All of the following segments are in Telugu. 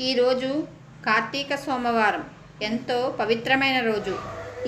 ఈరోజు కార్తీక సోమవారం. ఎంతో పవిత్రమైన రోజు.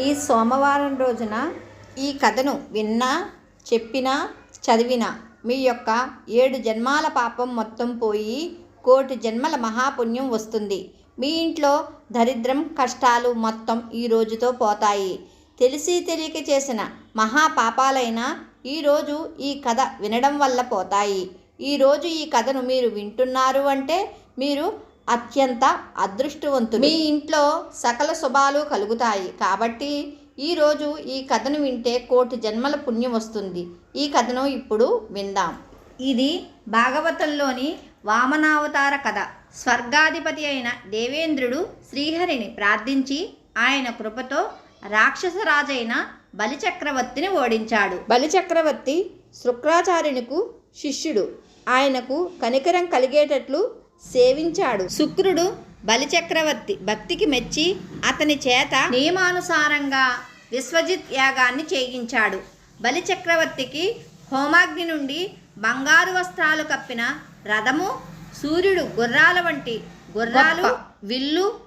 ఈ సోమవారం రోజున ఈ కథను విన్నా చెప్పినా చదివినా మీ యొక్క ఏడు జన్మాల పాపం మొత్తం పోయి కోటి జన్మల మహాపుణ్యం వస్తుంది. మీ ఇంట్లో దరిద్రం కష్టాలు మొత్తం ఈ రోజుతో పోతాయి. తెలిసి తెలియక చేసిన మహా పాపాలైనా ఈరోజు ఈ కథ వినడం వల్ల పోతాయి. ఈరోజు ఈ కథను మీరు వింటున్నారు అంటే మీరు అత్యంత అదృష్టవంతులు. మీ ఇంట్లో సకల శుభాలు కలుగుతాయి. కాబట్టి ఈరోజు ఈ కథను వింటే కోటి జన్మల పుణ్యం వస్తుంది. ఈ కథను ఇప్పుడు విందాం. ఇది భాగవతంలోని వామనావతార కథ. స్వర్గాధిపతి అయిన దేవేంద్రుడు శ్రీహరిని ప్రార్థించి ఆయన కృపతో రాక్షసరాజైన బలిచక్రవర్తిని ఓడించాడు. బలిచక్రవర్తి శుక్రాచార్యునికు శిష్యుడు. ఆయనకు కనికరం కలిగేటట్లు సేవించాడు. శుక్రుడు బలిచక్రవర్తి భక్తికి మెచ్చి అతని చేత నియమానుసారంగా విశ్వజిత్ యాగాన్ని చేయించాడు. బలిచక్రవర్తికి హోమాగ్ని నుండి బంగారు వస్త్రాలు కప్పిన రథము సూర్యుడు గుర్రాల వంటి గుర్రాలు విల్లు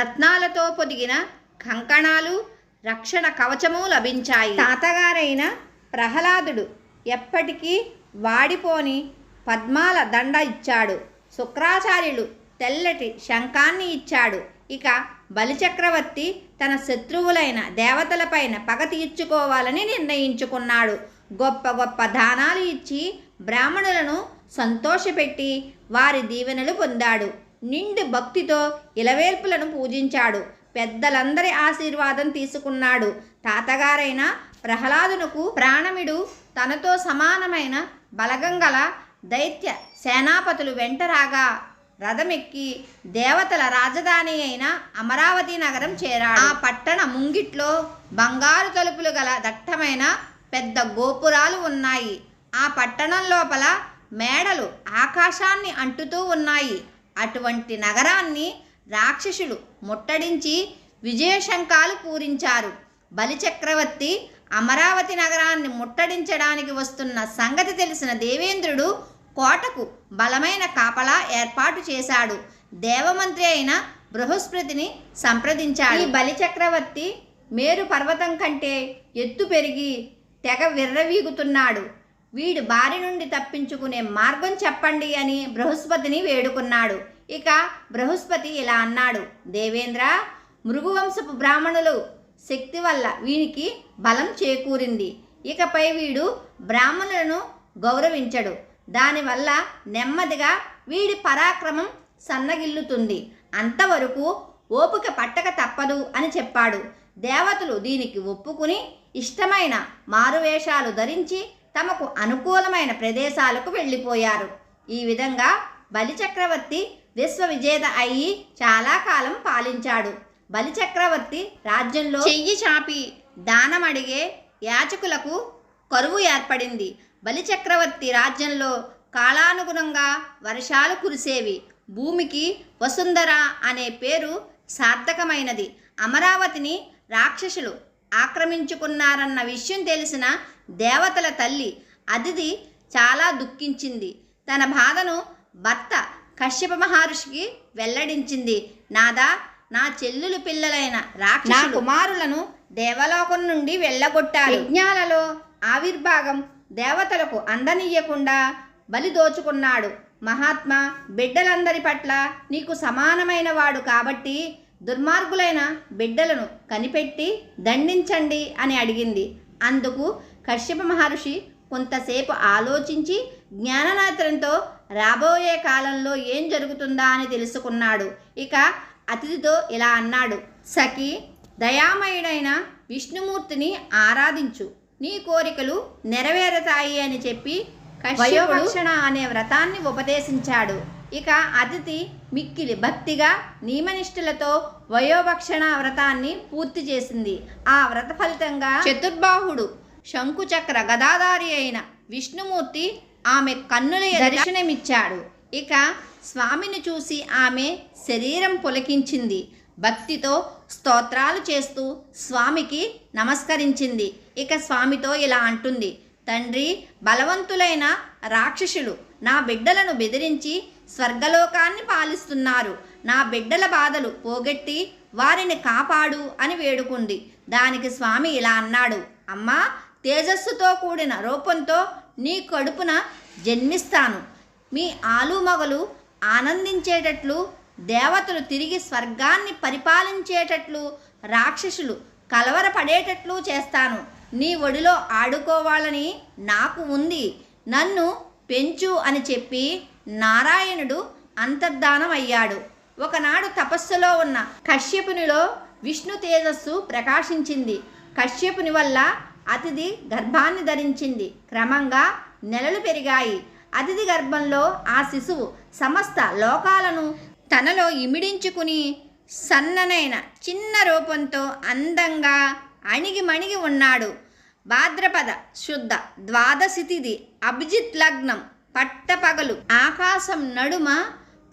రత్నాలతో పొదిగిన కంకణాలు రక్షణ కవచము లభించాయి. తాతగారైన ప్రహ్లాదుడు ఎప్పటికీ వాడిపోని పద్మాల దండ ఇచ్చాడు. శుక్రాచార్యులు తెల్లటి శంఖాన్ని ఇచ్చాడు. ఇక బలిచక్రవర్తి తన శత్రువులైన దేవతలపైన పగ తీర్చుకోవాలని నిర్ణయించుకున్నాడు. గొప్ప గొప్ప దానాలు ఇచ్చి బ్రాహ్మణులను సంతోషపెట్టి వారి దీవెనలు పొందాడు. నిండు భక్తితో ఇలవేల్పులను పూజించాడు. పెద్దలందరి ఆశీర్వాదం తీసుకున్నాడు. తాతగారైన ప్రహ్లాదునకు ప్రాణమిడు తనతో సమానమైన బలగం గల దైత్య సేనాపతులు వెంట రాగా రథమెక్కి దేవతల రాజధాని అయిన అమరావతి నగరం చేరాడు. ఆ పట్టణ ముంగిట్లో బంగారు తలుపులు గల దట్టమైన పెద్ద గోపురాలు ఉన్నాయి. ఆ పట్టణం లోపల మేడలు ఆకాశాన్ని అంటుతూ ఉన్నాయి. అటువంటి నగరాన్ని రాక్షసులు ముట్టడించి విజయశంకాలు పూరించారు. బలిచక్రవర్తి అమరావతి నగరాన్ని ముట్టడించడానికి వస్తున్న సంగతి తెలిసిన దేవేంద్రుడు కోటకు బలమైన కాపలా ఏర్పాటు చేశాడు. దేవమంత్రి అయిన బృహస్పతిని సంప్రదించాడు. ఈ బలిచక్రవర్తి మేరు పర్వతం కంటే ఎత్తు పెరిగి తెగ విర్రవీగుతున్నాడు. వీడు బారి నుండి తప్పించుకునే మార్గం చెప్పండి అని బృహస్పతిని వేడుకున్నాడు. ఇక బృహస్పతి ఇలా అన్నాడు. దేవేంద్ర మృగువంశపు బ్రాహ్మణులు శక్తి వల్ల వీనికి బలం చేకూరింది. ఇకపై వీడు బ్రాహ్మణులను గౌరవించడు. దానివల్ల నెమ్మదిగా వీడి పరాక్రమం సన్నగిల్లుతుంది. అంతవరకు ఓపిక పట్టక తప్పదు అని చెప్పాడు. దేవతలు దీనికి ఒప్పుకుని ఇష్టమైన మారువేషాలు ధరించి తమకు అనుకూలమైన ప్రదేశాలకు వెళ్ళిపోయారు. ఈ విధంగా బలిచక్రవర్తి విశ్వవిజేత అయి చాలా కాలం పాలించాడు. బలిచక్రవర్తి రాజ్యంలో చెయ్యి చాపి దానం అడిగే యాచకులకు కరువు ఏర్పడింది. బలిచక్రవర్తి రాజ్యంలో కాలానుగుణంగా వర్షాలు కురిసేవి. భూమికి వసుంధర అనే పేరు సార్థకమైనది. అమరావతిని రాక్షసులు ఆక్రమించుకున్నారన్న విషయం తెలిసిన దేవతల తల్లి అదితి చాలా దుఃఖించింది. తన బాధను భర్త కశ్యప మహర్షికి వెల్లడించింది. నాదా నా చెల్లులు పిల్లలైన రాక్షస కుమారులను దేవలోకం నుండి వెళ్ళగొట్టారు. యజ్ఞాలలో ఆవిర్భాగం దేవతలకు అందనీయకుండా బలి దోచుకున్నాడు. మహాత్మా బిడ్డలందరి పట్ల నీకు సమానమైన వాడు కాబట్టి దుర్మార్గులైన బిడ్డలను కనిపెట్టి దండించండి అని అడిగింది. అందుకు కశ్యప మహర్షి కొంతసేపు ఆలోచించి జ్ఞాననేత్రంతో రాబోయే కాలంలో ఏం జరుగుతుందా అని తెలుసుకున్నాడు. ఇక అతిథితో ఇలా అన్నాడు. సఖి దయామయుడైన విష్ణుమూర్తిని ఆరాధించు. నీ కోరికలు నెరవేరతాయి అని చెప్పి వయోభక్షణ అనే వ్రతాన్ని ఉపదేశించాడు. ఇక అతిథి మిక్కిలి భక్తిగా నియమనిష్ఠులతో వయోభక్షణ వ్రతాన్ని పూర్తి చేసింది. ఆ వ్రత ఫలితంగా చతుర్బాహుడు శంకుచక్ర గదాధారి అయిన విష్ణుమూర్తి ఆమె కన్నుల దర్శనమిచ్చాడు. ఇక స్వామిని చూసి ఆమె శరీరం పులకించింది. భక్తితో స్తోత్రాలు చేస్తూ స్వామికి నమస్కరించింది. ఇక స్వామితో ఇలా అంటుంది. తండ్రి బలవంతులైన రాక్షసులు నా బిడ్డలను బెదిరించి స్వర్గలోకాన్ని పాలిస్తున్నారు. నా బిడ్డల బాధలు పోగొట్టి వారిని కాపాడు అని వేడుకుంది. దానికి స్వామి ఇలా అన్నాడు. అమ్మా తేజస్సుతో కూడిన రూపంతో నీ కడుపున జన్మిస్తాను. మీ ఆలుమగలు ఆనందించేటట్లు దేవతలు తిరిగి స్వర్గాన్ని పరిపాలించేటట్లు రాక్షసులు కలవరపడేటట్లు చేస్తాను. నీ ఒడిలో ఆడుకోవాలని నాకు ఉంది. నన్ను పెంచు అని చెప్పి నారాయణుడు అంతర్ధానం అయ్యాడు ఒకనాడు తపస్సులో ఉన్న కశ్యపునిలో విష్ణు తేజస్సు ప్రకాశించింది. కశ్యపుని వల్ల అతిథి గర్భాన్ని ధరించింది. క్రమంగా నెలలు పెరిగాయి. అతిథి గర్భంలో ఆ శిశువు సమస్త లోకాలను తనలో ఇమిడించుకుని సన్ననైన చిన్న రూపంతో అందంగా అణిగి మణిగి ఉన్నాడు. భాద్రపద శుద్ధ ద్వాదశి తిథి అభిజిత్ లగ్నం పట్టపగలు ఆకాశం నడుమ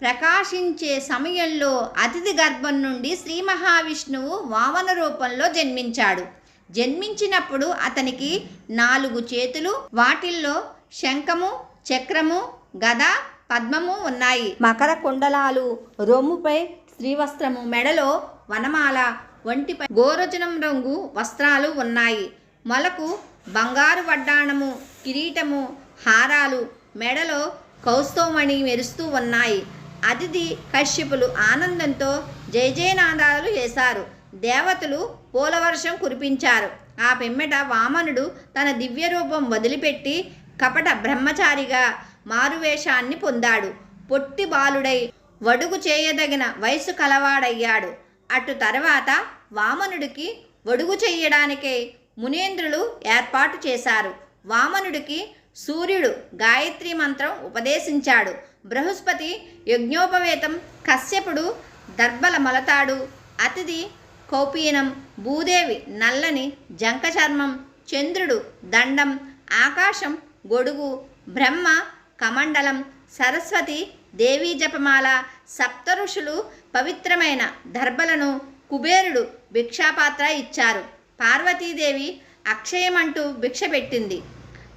ప్రకాశించే సమయంలో అతిథి గర్భం నుండి శ్రీ మహావిష్ణువు వామన రూపంలో జన్మించాడు. జన్మించినప్పుడు అతనికి నాలుగు చేతులు వాటిల్లో శంఖము చక్రము గద పద్మము ఉన్నాయి. మకర కుండలాలు రొమ్ముపై శ్రీవస్త్రము మెడలో వనమాల ఒంటిపై గోరచనం రంగు వస్త్రాలు ఉన్నాయి. మొలకు బంగారు వడ్డాణము కిరీటము హారాలు మెడలో కౌస్తోమణి మెరుస్తూ ఉన్నాయి. అతిథి కశ్యపులు ఆనందంతో జయజయనాదాలు వేశారు. చేశారు దేవతలు పూలవర్షం కురిపించారు. ఆ పిమ్మెట వామనుడు తన దివ్య రూపం వదిలిపెట్టి కపట బ్రహ్మచారిగా మారువేషాన్ని పొందాడు. పొట్టి బాలుడై వడుగు చేయదగిన వయసు కలవాడయ్యాడు. అటు తర్వాత వామనుడికి వడుగు చెయ్యడానికే మునేంద్రులు ఏర్పాటు చేశారు. వామనుడికి సూర్యుడు గాయత్రి మంత్రం ఉపదేశించాడు. బృహస్పతి యజ్ఞోపవేతం కశ్యపుడు దర్భల మలతాడు. అతిథి కౌపీనం భూదేవి నల్లని జంకచర్మం చంద్రుడు దండం ఆకాశం గొడుగు బ్రహ్మ కమండలం సరస్వతి దేవీ జపమాల సప్త ఋషులు పవిత్రమైన దర్భలను కుబేరుడు భిక్షాపాత్ర ఇచ్చారు. పార్వతీదేవి అక్షయమంటూ భిక్ష పెట్టింది.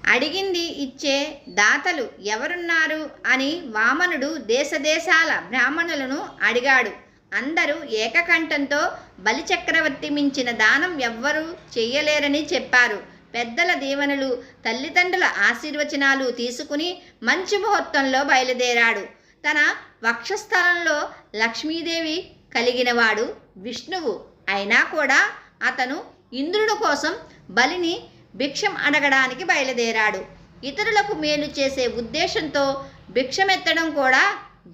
అడిగింది ఇచ్చే దాతలు ఎవరున్నారు అని వామనుడు దేశదేశాల బ్రాహ్మణులను అడిగాడు. అందరూ ఏకకంఠంతో బలిచక్రవర్తి మించిన దానం ఎవ్వరూ చెయ్యలేరని చెప్పారు. పెద్దల దీవెనలు తల్లిదండ్రుల ఆశీర్వచనాలు తీసుకుని మంచి ముహూర్తంలో బయలుదేరాడు. తన వక్షస్థలంలో లక్ష్మీదేవి కలిగినవాడు విష్ణువు. అయినా కూడా అతను ఇంద్రుడు కోసం బలిని భిక్షం అడగడానికి బయలుదేరాడు. ఇతరులకు మేలు చేసే ఉద్దేశంతో భిక్షమెత్తడం కూడా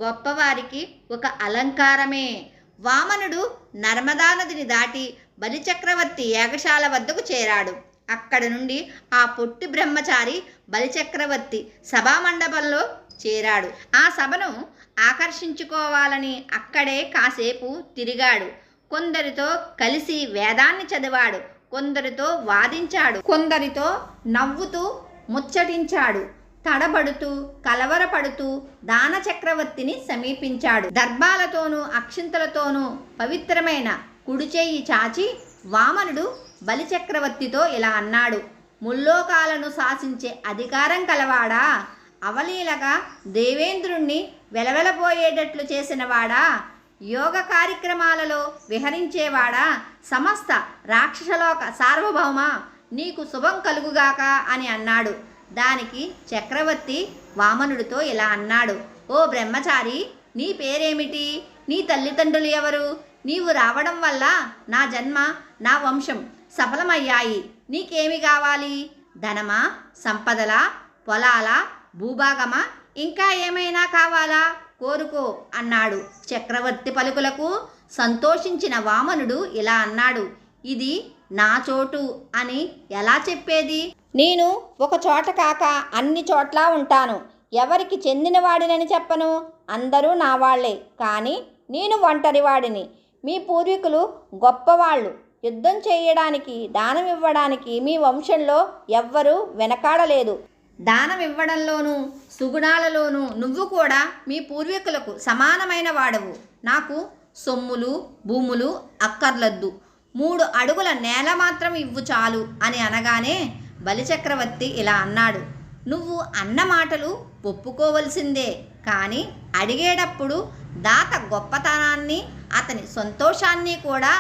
గొప్పవారికి ఒక అలంకారమే. వామనుడు నర్మదా నదిని దాటి బలిచక్రవర్తి యాగశాల వద్దకు చేరాడు. అక్కడ నుండి ఆ పొట్టి బ్రహ్మచారి బలిచక్రవర్తి సభామండపంలో చేరాడు. ఆ సభను ఆకర్షించుకోవాలని అక్కడే కాసేపు తిరిగాడు. కొందరితో కలిసి వేదాన్ని చదివాడు. కొందరితో వాదించాడు. కొందరితో నవ్వుతూ ముచ్చటించాడు. తడబడుతూ కలవరపడుతూ దాన చక్రవర్తిని సమీపించాడు. దర్భాలతోనూ అక్షింతలతోనూ పవిత్రమైన కుడిచేయి చాచి వామనుడు బలిచక్రవర్తితో ఇలా అన్నాడు. ముల్లోకాలను శాసించే అధికారం కలవాడా? అవలీలగా దేవేంద్రుణ్ణి వెలవెలపోయేటట్లు చేసినవాడా? యోగ కార్యక్రమాలలో విహరించేవాడా? సమస్త రాక్షసలోక సార్వభౌమ నీకు శుభం కలుగుగాక అని అన్నాడు. దానికి చక్రవర్తి వామనుడితో ఇలా అన్నాడు. ఓ బ్రహ్మచారి నీ పేరేమిటి? నీ తల్లిదండ్రులు ఎవరు? నీవు రావడం వల్ల నా జన్మ నా వంశం సఫలమయ్యాయి. నీకేమి కావాలి? ధనమా? సంపదల? పొలాల? భూభాగమా? ఇంకా ఏమైనా కావాలా? కోరుకో అన్నాడు. చక్రవర్తి పలుకులకు సంతోషించిన వామనుడు ఇలా అన్నాడు. ఇది నా చోటు అని ఎలా చెప్పేది? నేను ఒక చోట కాక అన్ని చోట్ల ఉంటాను. ఎవరికి చెందినవాడినని చెప్పను. అందరూ నా వాళ్ళే. కానీ నేను ఒంటరివాడిని. మీ పూర్వీకులు గొప్పవాళ్ళు. యుద్ధం చేయడానికి దానం ఇవ్వడానికి మీ వంశంలో ఎవ్వరూ వెనకాడలేదు. దానం ఇవ్వడంలోనూ సుగుణాలలోనూ నువ్వు కూడా మీ పూర్వీకులకు సమానమైన వాడవు. నాకు సొమ్ములు భూములు అక్కర్లద్దు. మూడు అడుగుల నేల మాత్రం ఇవ్వు చాలు అని అనగానే బలిచక్రవర్తి ఇలా అన్నాడు. నువ్వు అన్న మాటలు ఒప్పుకోవలసిందే. కానీ అడిగేటప్పుడు దాత గొప్పతనాన్ని అతని సంతోషాన్ని కూడా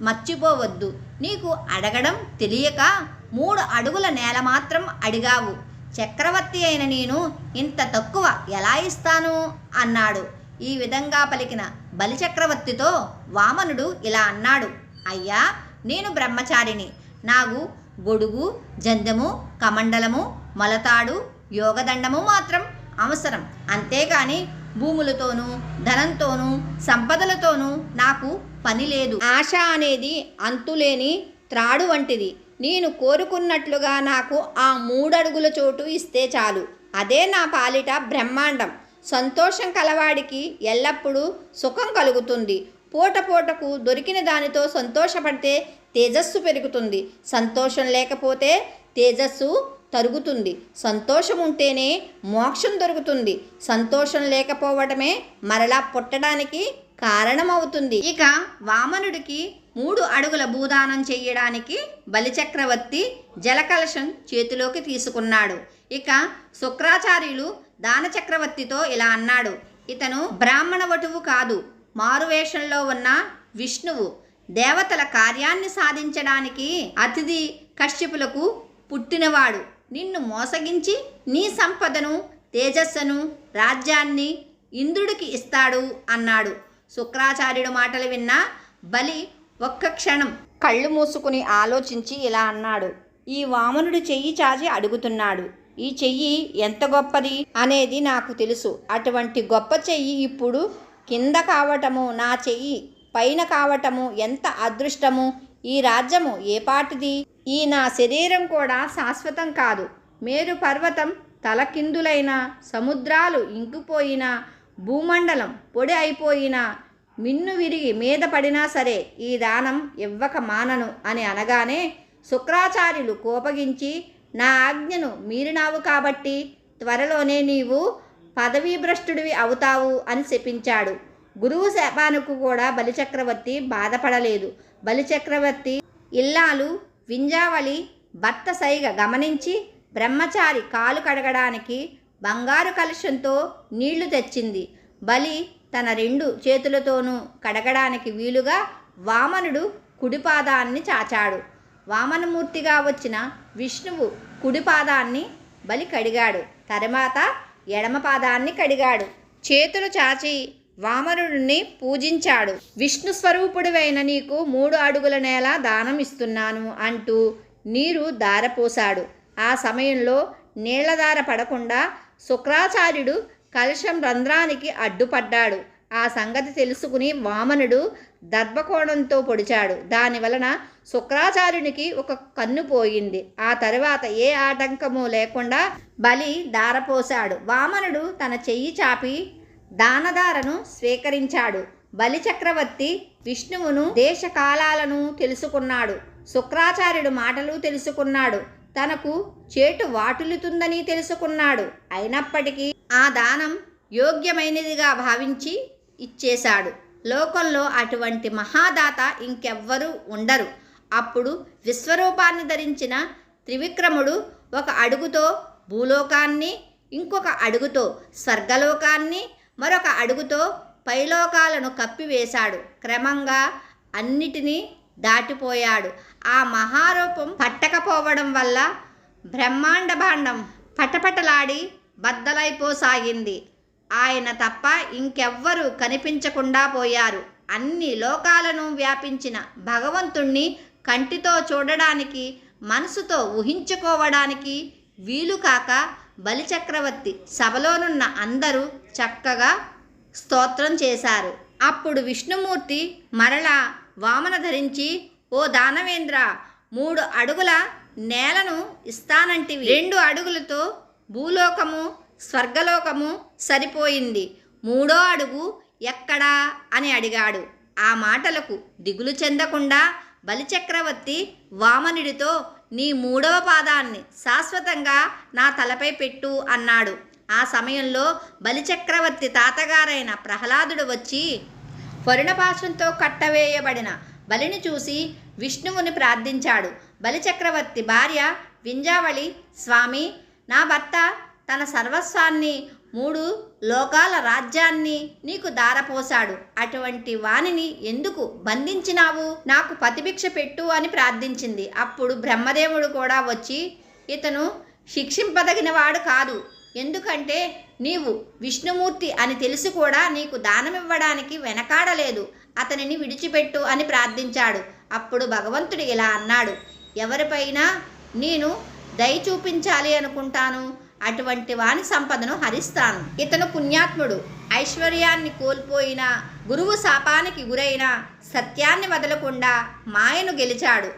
మర్చిపోవద్దు. నీకు అడగడం తెలియక మూడు అడుగుల నేల మాత్రం అడిగావు. చక్రవర్తి అయిన నేను ఇంత తక్కువ ఎలా ఇస్తాను? అన్నాడు. ఈ విధంగా పలికిన బలిచక్రవర్తితో వామనుడు ఇలా అన్నాడు. అయ్యా నేను బ్రహ్మచారిని. నాకు గొడుగు జందము కమండలము మొలతాడు యోగదండము మాత్రం అవసరం. అంతేగాని భూములతోనూ ధనంతోనూ సంపదలతోనూ నాకు పని లేదు. ఆశ అనేది అంతులేని త్రాడు వంటిది. నేను కోరుకున్నట్లుగా నాకు ఆ మూడడుగుల చోటు ఇస్తే చాలు. అదే నా పాలిట బ్రహ్మాండం. సంతోషం కలవాడికి ఎల్లప్పుడూ సుఖం కలుగుతుంది. పూట పూటకు దొరికిన దానితో సంతోషపడితే తేజస్సు పెరుగుతుంది. సంతోషం లేకపోతే తేజస్సు తరుగుతుంది. సంతోషం ఉంటేనే మోక్షం దొరుకుతుంది. సంతోషం లేకపోవడమే మరలా పుట్టడానికి కారణమవుతుంది. ఇక వామనుడికి మూడు అడుగుల భూదానం చేయడానికి బలిచక్రవర్తి జలకలశం చేతిలోకి తీసుకున్నాడు. ఇక శుక్రాచార్యులు దానచక్రవర్తితో ఇలా అన్నాడు. ఇతను బ్రాహ్మణ వటువు కాదు మారువేషంలో ఉన్న విష్ణువు. దేవతల కార్యాన్ని సాధించడానికి అతిథి కశ్యపులకు పుట్టినవాడు. నిన్ను మోసగించి నీ సంపదను తేజస్సును రాజ్యాన్ని ఇంద్రుడికి ఇస్తాడు అన్నాడు. శుక్రాచార్యుడు మాటలు విన్న బలి ఒక్క క్షణం కళ్ళు మూసుకుని ఆలోచించి ఇలా అన్నాడు. ఈ వామనుడు చెయ్యి చాచి అడుగుతున్నాడు. ఈ చెయ్యి ఎంత గొప్పది అనేది నాకు తెలుసు. అటువంటి గొప్ప చెయ్యి ఇప్పుడు కింద కావటము నా చెయ్యి పైన కావటము ఎంత అదృష్టము? ఈ రాజ్యము ఏ పాటిది? ఈ నా శరీరం కూడా శాశ్వతం కాదు. మేరు పర్వతం తలకిందులైన సముద్రాలు ఇంకిపోయినా భూమండలం పొడి అయిపోయినా మిన్ను విరిగి మీద పడినా సరే ఈ దానం ఇవ్వక మానను అని అనగానే శుక్రాచార్యులు కోపగించి నా ఆజ్ఞను మీరినావు కాబట్టి త్వరలోనే నీవు పదవీభ్రష్టుడివి అవుతావు అని శపించాడు. గురువు శాపానికి కూడా బలిచక్రవర్తి బాధపడలేదు. బలిచక్రవర్తి ఇల్లాలు వింజావళి భర్త సైగ గమనించి బ్రహ్మచారి కాలు కడగడానికి బంగారు కలుషంతో నీళ్ళు తెచ్చింది. బలి తన రెండు చేతులతోనూ కడగడానికి వీలుగా వామనుడు కుడిపాదాన్ని చాచాడు. వామనమూర్తిగా వచ్చిన విష్ణువు కుడిపాదాన్ని బలి కడిగాడు. తర్వాత ఎడమ పాదాన్ని కడిగాడు. చేతులు చాచి వామనుడిని పూజించాడు. విష్ణు స్వరూపుడివైన నీకు మూడు అడుగుల నేల దానం ఇస్తున్నాను అంటూ నీరు దారపోశాడు. ఆ సమయంలో నీళ్ళధార పడకుండా శుక్రాచార్యుడు కలశం రంధ్రానికి అడ్డుపడ్డాడు. ఆ సంగతి తెలుసుకుని వామనుడు దర్భకోణంతో పొడిచాడు. దాని వలన శుక్రాచార్యునికి ఒక కన్ను పోయింది. ఆ తరువాత ఏ ఆటంకము లేకుండా బలి దారపోశాడు. వామనుడు తన చెయ్యి చాపి దానదారను స్వీకరించాడు. బలిచక్రవర్తి విష్ణువును దేశకాలాలను తెలుసుకున్నాడు. శుక్రాచార్యుడు మాటలు తెలుసుకున్నాడు. తనకు చేటు వాటులుతుందని తెలుసుకున్నాడు. అయినప్పటికీ ఆ దానం యోగ్యమైనదిగా భావించి ఇచ్చేశాడు. లోకంలో అటువంటి మహాదాత ఇంకెవ్వరూ ఉండరు. అప్పుడు విశ్వరూపాన్ని ధరించిన త్రివిక్రముడు ఒక అడుగుతో భూలోకాన్ని ఇంకొక అడుగుతో స్వర్గలోకాన్ని మరొక అడుగుతో పైలోకాలను కప్పివేశాడు. క్రమంగా అన్నిటినీ దాటిపోయాడు. ఆ మహారూపం పట్టకపోవడం వల్ల బ్రహ్మాండ భాండం పటపటలాడి బద్దలైపోసాగింది. ఆయన తప్ప ఇంకెవ్వరూ కనిపించకుండా పోయారు. అన్ని లోకాలను వ్యాపించిన భగవంతుణ్ణి కంటితో చూడడానికి మనసుతో ఊహించుకోవడానికి వీలు కాక బలిచక్రవర్తి సభలోనున్న అందరూ చక్కగా స్తోత్రం చేశారు. అప్పుడు విష్ణుమూర్తి మరలా వామన ధరించి ఓ దానవేంద్ర మూడు అడుగుల నేలను ఇస్తానంటివి. రెండు అడుగులతో భూలోకము స్వర్గలోకము సరిపోయింది. మూడో అడుగు ఎక్కడా? అని అడిగాడు. ఆ మాటలకు దిగులు చెందకుండా బలిచక్రవర్తి వామనుడితో నీ మూడవ పాదాన్ని శాశ్వతంగా నా తలపై పెట్టు అన్నాడు. ఆ సమయంలో బలిచక్రవర్తి తాతగారైన ప్రహ్లాదుడు వచ్చి వరుణపాశంతో కట్టవేయబడిన బలిని చూసి విష్ణువుని ప్రార్థించాడు. బలిచక్రవర్తి భార్య వింజావళి స్వామి నా భర్త తన సర్వస్వాన్ని మూడు లోకాల రాజ్యాన్ని నీకు దారపోశాడు. అటువంటి వానిని ఎందుకు బంధించినావు? నాకు పతిభిక్ష పెట్టు అని ప్రార్థించింది. అప్పుడు బ్రహ్మదేవుడు కూడా వచ్చి ఇతను శిక్షింపదగిన వాడు కాదు. ఎందుకంటే నీవు విష్ణుమూర్తి అని తెలిసి కూడా నీకు దానమివ్వడానికి వెనకాడలేదు. అతనిని విడిచిపెట్టు అని ప్రార్థించాడు. అప్పుడు భగవంతుడు ఇలా అన్నాడు. ఎవరిపైనా నేను దయ చూపించాలి అనుకుంటాను. అటువంటి వాని సంపదను హరిస్తాను. ఇతను పుణ్యాత్ముడు. ఐశ్వర్యాన్ని కోల్పోయిన గురువు శాపానికి గురైన సత్యాన్ని వదలకుండా మాయను గెలిచాడు.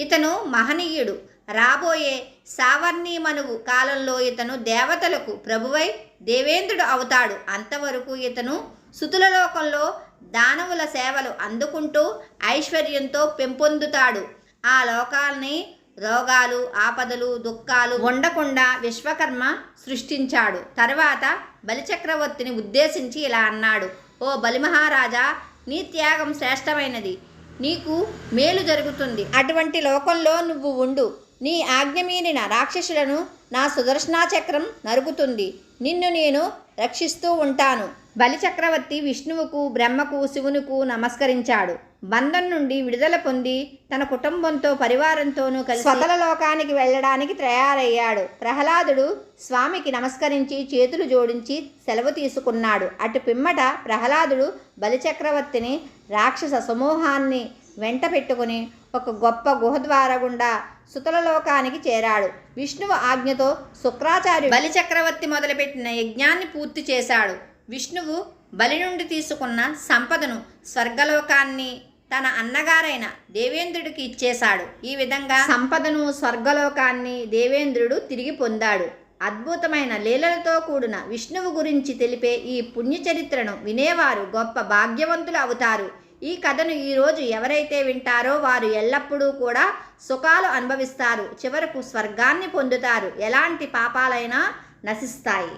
ఇతను మహనీయుడు. రాబోయే సావర్ణీమనువు కాలంలో ఇతను దేవతలకు ప్రభువై దేవేంద్రుడు అవుతాడు. అంతవరకు ఇతను సుతుల లోకంలో దానవుల సేవలు అందుకుంటూ ఐశ్వర్యంతో పెంపొందుతాడు. ఆ లోకాల్ని రోగాలు ఆపదలు దుఃఖాలు ఉండకుండా విశ్వకర్మ సృష్టించాడు. తర్వాత బలిచక్రవర్తిని ఉద్దేశించి ఇలా అన్నాడు. ఓ బలిమహారాజా నీ త్యాగం శ్రేష్టమైనది. నీకు మేలు జరుగుతుంది. అటువంటి లోకంలో నువ్వు ఉండు. నీ ఆజ్ఞ మీరిన రాక్షసులను నా సుదర్శనాచక్రం నరుకుతుంది. నిన్ను నేను రక్షిస్తూ ఉంటాను. బలిచక్రవర్తి విష్ణువుకు బ్రహ్మకు శివునుకు నమస్కరించాడు. బంధం నుండి విడుదల పొంది తన కుటుంబంతో పరివారంతోనూ కలిసి స్వతల లోకానికి వెళ్ళడానికి తయారయ్యాడు. ప్రహ్లాదుడు స్వామికి నమస్కరించి చేతులు జోడించి సెలవు తీసుకున్నాడు. అటు పిమ్మట ప్రహ్లాదుడు బలిచక్రవర్తిని రాక్షస సమూహాన్ని వెంట పెట్టుకుని ఒక గొప్ప గుహ ద్వారా గుండా సుతల లోకానికి చేరాడు. విష్ణువు ఆజ్ఞతో శుక్రాచార్యుడు బలిచక్రవర్తి మొదలుపెట్టిన యజ్ఞాన్ని పూర్తి చేశాడు. విష్ణువు బలి నుండి తీసుకున్న సంపదను స్వర్గలోకాన్ని తన అన్నగారైన దేవేంద్రుడికి ఇచ్చేశాడు. ఈ విధంగా సంపదను స్వర్గలోకాన్ని దేవేంద్రుడు తిరిగి పొందాడు. అద్భుతమైన లీలలతో కూడిన విష్ణువు గురించి తెలిపే ఈ పుణ్యచరిత్రను వినేవారు గొప్ప భాగ్యవంతులు అవుతారు. ఈ కథను ఈరోజు ఎవరైతే వింటారో వారు ఎల్లప్పుడూ కూడా సుఖాలు అనుభవిస్తారు. చివరకు స్వర్గాన్ని పొందుతారు. ఎలాంటి పాపాలైనా నశిస్తాయి.